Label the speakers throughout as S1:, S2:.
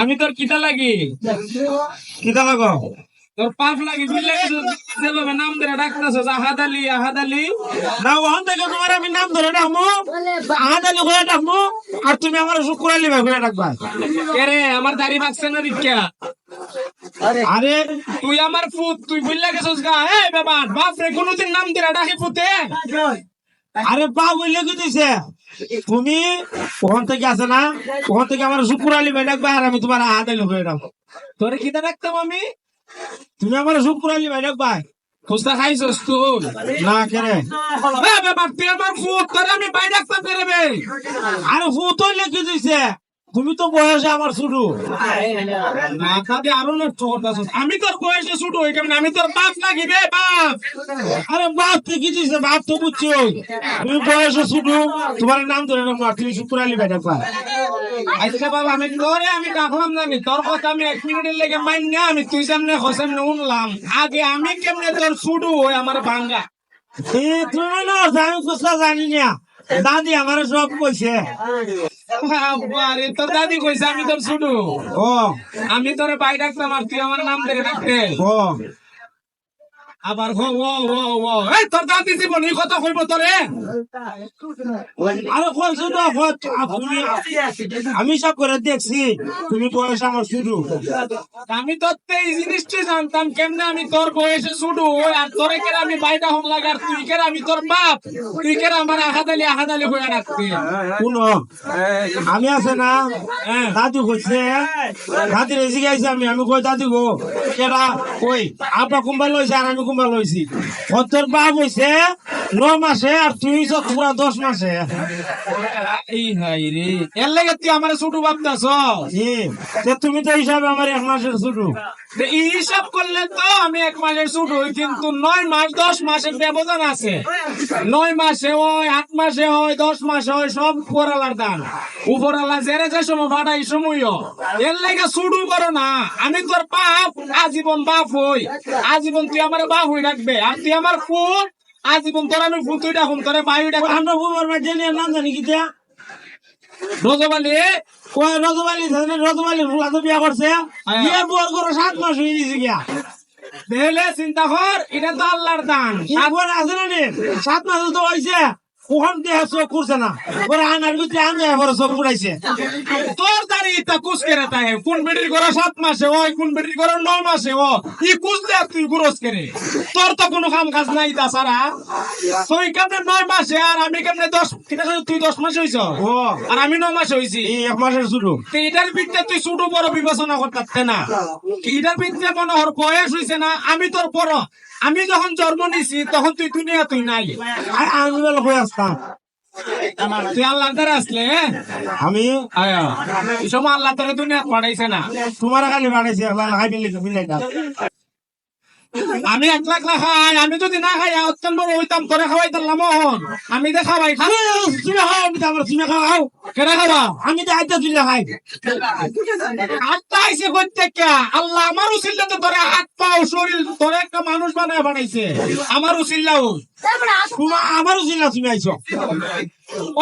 S1: আমি তোর কিতা লাগি কিতা লাগো তোর পাপ লাগি বিলে নাম ধরে ডাকতেছ আহাদ আলী আহাদ আলী না ওখান থেকে তোমার আমি নাম ধরে ডাকবো আহাদ আলী হয়ে ডাকবো আর তুমি আমার শুক্র আলী ভাই হয়ে ডাকবা আমার দাড়ি ভাগছে না দীক্ষা আরে তুই আমার ফুট তুই বুঝলে গেছিস গা। এ বাবা বাপ রে কোনোদিন নাম ধরে ডাকি ফুটে আরে বা বুঝলে কি দিছে তুমি ওখান থেকে আছে না ওখান থেকে আমার শুক্র আলী ভাই ডাকবা, আর আমি তোমার আহাদ আলী হয়ে ডাকবো তোরে কিতা ডাকতাম আমি? তুমি আমার শুক্র আলী ভাই ডাকবা। ফুসটা খাইছস তুই? না কেরে বাবা তুই আমার ফুট তোরে আমি ভাই ডাকতাম কেরে বে আরে ফুট হইলে কি দিছে তুমি তো বয়সে আমার শুরু না তাতে আরও না ছোট। আমি তোর বয়সে ছোট হই কেমন আমি তোর বাপ নাকি রে বাপ। আরে বাপ তুই কি দিছে বাপ তো বুঝছি তুমি বয়সে ছোট তোমার নাম ধরে না তুমি শুক্র আলী ভাই ডাকবা আচ্ছা বাবা আমি তোরে আমি রাখলাম জানি তোর কথা আমি এক মিনিটের লেগে মাইন না আমি তুই সামনে হোসেন উনলাম। আগে আমি কেমনে তোর শুরু হই আমার ভাঙ্গা তুমি না কুসা জানি না। দাদি আমার সব কইছে। তোর দাদি কইছে আমি তোর আমি তোরে বাই ডাকতাম আর তুই আমার নাম ধরে ডাকতে আবার হো ও ও ও এই তোর দাদি জীবন এই কথা কইব তোরে? আরে কইছো তো কই- তুমি আমি সব করে দেখছি তুমি বয়স আমার শুরু। আমি তো এই জিনিসটা জানতাম কেমনে আমি তোর বয়সে শুরু আর তোরে কেন আমি বাইটা হম লাগে আর তুই কেন আমি তোর বাপ? তুই কেন আমার আহাদালি আহাদালি হয়ে রাখতি? শুনো আমি আছে না দাদু কইছে দাদি রেজি গাইছে আমি আমি কই দাদি গো? কেডা? কই? আপা কুম্বা লইছে আর আমি কুম্বা লইছি তোর বাপ হইছে ন মাসে আর তুই পুরা দশ মাসে। এই হাই রে। এর লাগে তুই আমার ছোট ভাবতাছ তুমি তো হিসাবে আমার এক মাসের ছোট। এই হিসাব করলে তো আমি এক মাসের ছোট কিন্তু নয় মাস দশ মাসের ব্যবধান আছে। নয় মাসে হয় আট মাসে হয় দশ মাসে হয় সব উপরালার দান। উপরালা জেরে যে সময় ফাটা এই সময়ও এর লাগে শুরু করো না। আমি তোর বাপ আজীবন বাপ হই। আজীবন তুই আমার বাপ হই রাখবে। আর তুই আমার ফুল আজীবন তোর আমি ফুল তুই ডাকুন তোরে বায়ু ডাকুম আমরা ফুলের মাঝে নিয়ে নাম জানি কি রজবালি? কয় রজবালি? জানে রজবালি ফুলা তো বিয়া করছে। বিয়ে বর করে সাত মাস হয়ে গেছে গিয়া। দেখলে চিন্তা কর এটা তো আল্লাহর দান। সাত মাস আছে না? সাত মাস তো হয়েছে চোখ করছে না। পরে আনার ভিতরে চোখ উড়াইছে তোর তা কুচকে রে তাই? কোন বেটির করে সাত মাসে হয় কোন বেটির করে ন মাসে ও? ই কুচলে আর তুই গুরস করে? তোর তো কোনো কাম কাজ নাই তা সারা তুই কেমনে নয় মাসে আর আমি কেমনে দশ ঠিক আছে তুই দশ মাসে হইছ? ও। আর আমি ন মাসে হইছি। এক মাসের শুরু। এটার ভিত্তিতে তুই ছোট বড় বিবেচনা করতে না। এটার ভিত্তিতে মনে হর বয়স হইছে না আমি তোর বড়। আমি যখন জন্ম নিছি তখন তুই দুনিয়া তুই নাই। আমি বলে হয়ে আসতাম। তুই আল্লাহ দ্বারা আসলে আমি? সময় আল্লাহ তারা দুনিয়া পাঠাইছে না। তোমার খালি বাড়াইছে আল্লাহ খাই আমি একলা একলা খাই, আমি যদি না খাই অত্যন্ত বড় হইতাম তোরে খাওয়াইতাম না মোহন আমি দে খাওয়াই খাই তুমি খাও আমি তো আমার তুমি খাও কেনা খাওয়া আমি তো আইতে তুই খাই। হাতটা আইসে করতে কে আল্লাহ আমার উচিল্লা তো তোরে হাত, পাও, শরীর তোরে একটা মানুষ বানায় বানাইছে। আমার উচিল্লাও আমার উচিল্লা তুমি আইছো।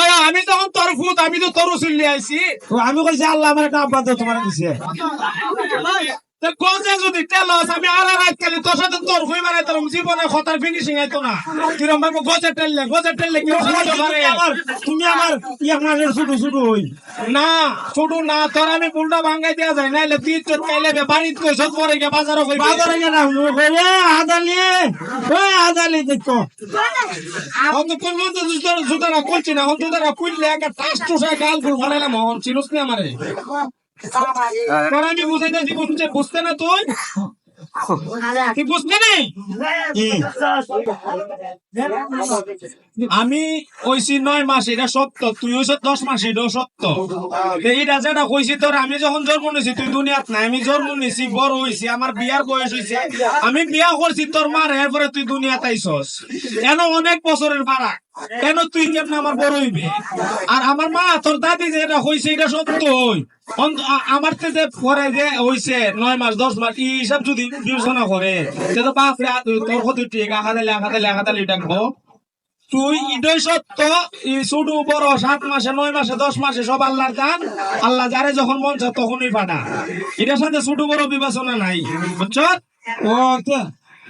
S1: ওই আমি তখন তোর ফুট আমি তো তোর আইছি। আমি কইছি, আল্লাহ আমার একটা আব্বা তো তোমার দিছে। গজে যদি তেলস আমি আর রাত কালি তোর সাথে তোর হই মানে তোর জীবনে খতার ফিনিশিং আইতো না। কিরম ভাবে গজে টেললে গজে টেললে কি আমার তুমি আমার এক মাসের ছোট ছোট হই। না ছোট না তোর আমি পুলটা ভাঙ্গাই দেয়া যায় নাইলে তুই তোর কাইলে বাড়িতে কই সব পরে গে বাজারও কই বাজারে গে না কইলে আদালি ওই আদালি দেখো। হন তো কোন মত তোর সুতারা কইছি না? হন সুতারা কইলে একটা টাস টুসা গাল ফুল ফলাইলাম হন চিনুস না আমারে? তোর আমি বুঝাইতেছি বুঝতে বুঝতে না তুই? তুই বুঝতে নেই আমি কইছি নয় মাস এটা সত্য। তুই হইছ দশ মাস এটাও সত্য। তো এইটা যেটা কইছি তোর আমি যখন জন্ম নিছি তুই দুনিয়াত নাই। আমি জন্ম নিছি বড় হইছি আমার বিয়ার বয়স হইছে। আমি বিয়া করছি তোর মার এরপরে তুই দুনিয়াতে আইসস কেন অনেক বছরের ভাড়া কেন তুই কেমন আমার বড় হইবে? আর আমার মা, তোর দাদি যে এটা হইছে, এটা সত্য হই। আমার তে যে পরে যে হইছে, নয় মাস, দশ মাস এই হিসাব যদি বিবেচনা করে, সে তো বাপ তোর কত ঠিক আঘাতালি আঘাতালি আঘাতালি ডাকবো তুই ইদয় সত্য শুধু বড় সাত মাসে, নয় মাসে, দশ মাসে সব আল্লাহর দান। আল্লাহ যারে যখন মন চায় তখনই পাঠা এটার সাথে ছোট বড় বিবেচনা নাই, বুঝছ? ও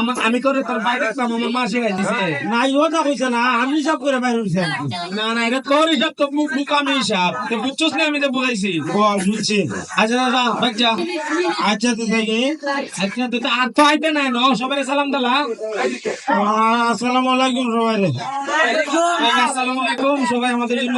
S1: আমার আমি তোরে তোর ডাকতাম আমার মা শিখাই দিছে।
S2: না কইছে না আমি সব করে বাইরে হইছে
S1: না না এটা তোর হিসাব তো মুখ মুখ আমি হিসাব। তুই বুঝছিস না আমি তো বুঝাইছি?
S2: ও বুঝছি।
S1: আচ্ছা দাদা বাচ্চা
S2: আচ্ছা তো দেখি।
S1: আচ্ছা তুই তো আর তো আইতে নাই ন? সবাই সালাম দালা।
S2: আসসালামু আলাইকুম সবাই।
S1: আসসালামু আলাইকুম সবাই আমাদের জন্য